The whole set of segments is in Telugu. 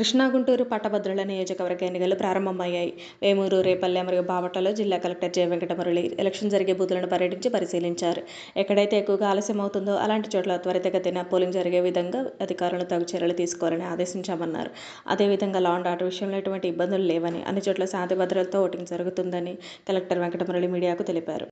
కృష్ణా గుంటూరు పట్టభద్రుల నియోజకవర్గ ఎన్నికలు ప్రారంభమయ్యాయి. వేమూరు రేపల్లె మరియు బావటలో జిల్లా కలెక్టర్ జయ వెంకటమురళి ఎలక్షన్ జరిగే బూతులను పర్యటించి పరిశీలించారు. ఎక్కడైతే ఎక్కువగా ఆలస్యం అవుతుందో అలాంటి చోట్ల త్వరితగతిన పోలింగ్ జరిగే విధంగా అధికారులు తగు చర్యలు తీసుకోవాలని ఆదేశించామన్నారు. అదేవిధంగా లా అండ్ ఆర్డర్ విషయంలో ఎటువంటి ఇబ్బందులు లేవని అన్ని చోట్ల శాంతి భద్రతలతో ఓటింగ్ జరుగుతుందని కలెక్టర్ వెంకటమురళి మీడియాకు తెలిపారు.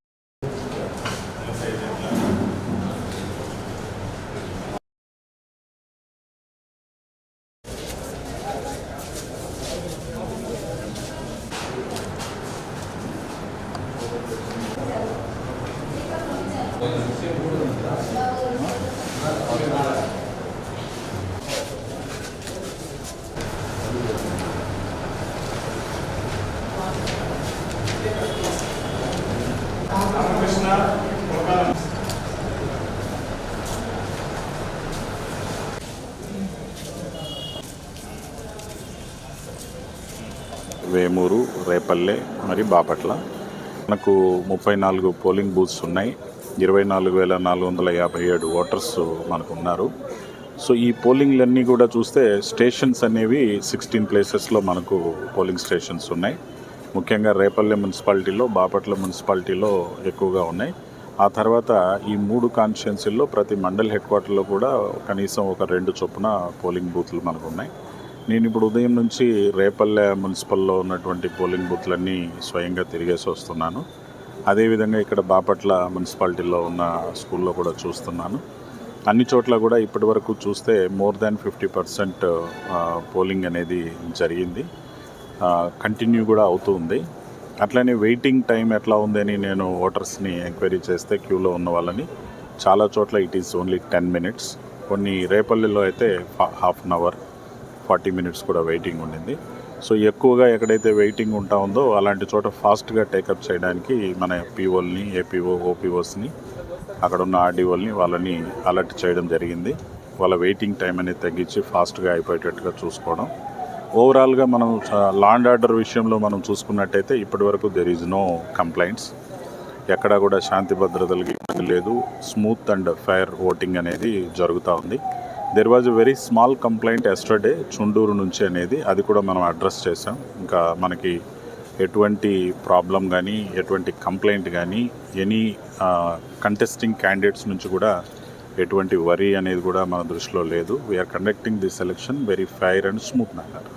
వేమూరు రేపల్లె మరి బాపట్ల. మనకు ముప్పై నాలుగు పోలింగ్ బూత్స్ ఉన్నాయి. ఇరవై నాలుగు వేల నాలుగు వందల యాభై ఏడు ఓటర్స్ మనకు ఉన్నారు సో ఈ పోలింగ్లన్నీ కూడా చూస్తే స్టేషన్స్ అనేవి సిక్స్టీన్ ప్లేసెస్లో మనకు పోలింగ్ స్టేషన్స్ ఉన్నాయి. ముఖ్యంగా రేపల్లె మున్సిపాలిటీలో బాపట్ల మున్సిపాలిటీలో ఎక్కువగా ఉన్నాయి. ఆ తర్వాత ఈ మూడు కాన్స్టిట్యున్సీల్లో ప్రతి మండల్ హెడ్ క్వార్టర్లో కూడా కనీసం ఒక రెండు చొప్పున పోలింగ్ బూత్లు మనకు ఉన్నాయి నేను ఇప్పుడు ఉదయం నుంచి రేపల్లె మున్సిపల్లో ఉన్నటువంటి పోలింగ్ బూత్లన్నీ స్వయంగా తిరిగేసి వస్తున్నాను. అదేవిధంగా ఇక్కడ బాపట్ల మున్సిపాలిటీలో ఉన్న స్కూల్లో కూడా చూస్తున్నాను. అన్ని చోట్ల కూడా ఇప్పటి వరకు చూస్తే more than fifty percent polling అనేది జరిగింది. కంటిన్యూ కూడా అవుతూ ఉంది. అట్లనే వెయిటింగ్ టైం ఎట్లా ఉందని నేను ఓటర్స్ని ఎంక్వైరీ చేస్తే క్యూలో ఉన్న వాళ్ళని చాలా చోట్ల it is only ten minutes. కొన్ని రేపల్లిలో అయితే half an hour forty minutes కూడా వెయిటింగ్ ఉండింది. సో ఎక్కువగా ఎక్కడైతే వెయిటింగ్ ఉంటా ఉందో అలాంటి చోట ఫాస్ట్గా టేకప్ చేయడానికి మన పీఓల్ని ఏపీఓ ఓపీఓస్ని అక్కడ ఉన్న ఆర్డీఓల్ని వాళ్ళని అలర్ట్ చేయడం జరిగింది. వాళ్ళ వెయిటింగ్ టైం అనేది తగ్గించి ఫాస్ట్గా అయిపోయేటట్టుగా చూసుకోవడం. ఓవరాల్గా మనం లాండ్ ఆర్డర్ విషయంలో మనం చూసుకున్నట్టయితే ఇప్పటి వరకు దెర్ ఈజ్ నో కంప్లైంట్స్ ఎక్కడా కూడా శాంతి భద్రతలకి లేదు. స్మూత్ అండ్ ఫైర్ ఓటింగ్ అనేది జరుగుతూ ఉంది. There was a very small complaint yesterday Chundur నుంచి అనేది. అది కూడా మనం అడ్రస్ చేసాం ఇంకా మనకి ఎటువంటి ప్రాబ్లం కానీ ఎటువంటి కంప్లైంట్ కానీ ఎనీ కంటెస్టింగ్ క్యాండిడేట్స్ నుంచి కూడా ఎటువంటి వరీ అనేది కూడా మన దృష్టిలో లేదు. We're conducting this election very fair and smooth manner